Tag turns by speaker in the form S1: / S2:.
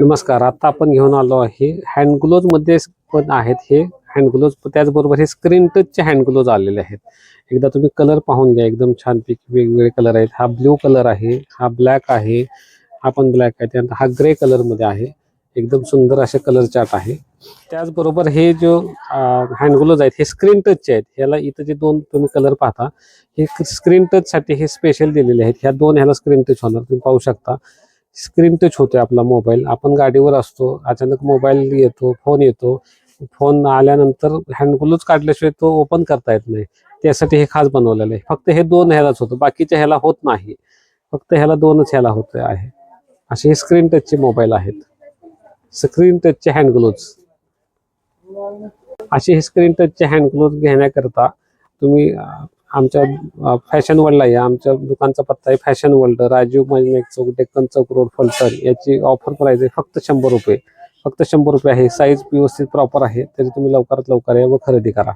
S1: नमस्कार आता आपण घेऊन आलो आहे हँडमध्ये पण आहेत हे हँड ग्लोव्ज त्याचबरोबर हे स्क्रीन टचचे हँड ग्लोव्ज आलेले आहेत. एकदा तुम्ही कलर पाहून घ्या एकदम छानपैकी वेगवेगळे कलर आहेत. हा ब्ल्यू कलर आहे हा ब्लॅक आहे हा पण ब्लॅक आहे. त्यानंतर हा ग्रे कलरमध्ये आहे. एकदम सुंदर असे कलर चार्ट आहे. त्याचबरोबर हे जो हँड ग्लोव्ज आहेत हे स्क्रीन टचचे आहेत. ह्याला इथं जे दोन तुम्ही कलर पाहता हे स्क्रीन टचसाठी हे स्पेशल दिलेले आहेत. ह्या दोन ह्याला स्क्रीन टच होणार. तुम्ही पाहू शकता. स्क्रीन टच होतोय आपला मोबाईल आपण गाडीवर असतो अचानक मोबाईल येतो फोन येतो. फोन आल्यानंतर हँडग्लोव्ज काढल्याशिवाय तो ओपन करता येत नाही. त्यासाठी हे खास बनवलेलं आहे. फक्त हे दोन ह्यालाच होतं. बाकीच्या ह्याला होत नाही. फक्त ह्याला दोनच ह्याला होत आहे. असे हे स्क्रीन टचचे मोबाईल आहेत. स्क्रीन टचचे हँडग्लोव्ज असे हे स्क्रीन टचचे हँडग्लोव्ज घेण्याकरता तुम्ही आमच्या फॅशन वर्ल्डला या आमच्या दुकानचा पत्ता आहे फॅशन वर्ल्ड राजीव मजमेक चौक डेक्कन चौक रोड फलटण. याची ऑफर प्राईज आहे फक्त शंभर रुपये. फक्त शंभर रुपये आहे. साईज व्यवस्थित प्रॉपर आहे. तरी तुम्ही लवकरात लवकर या व खरेदी करा.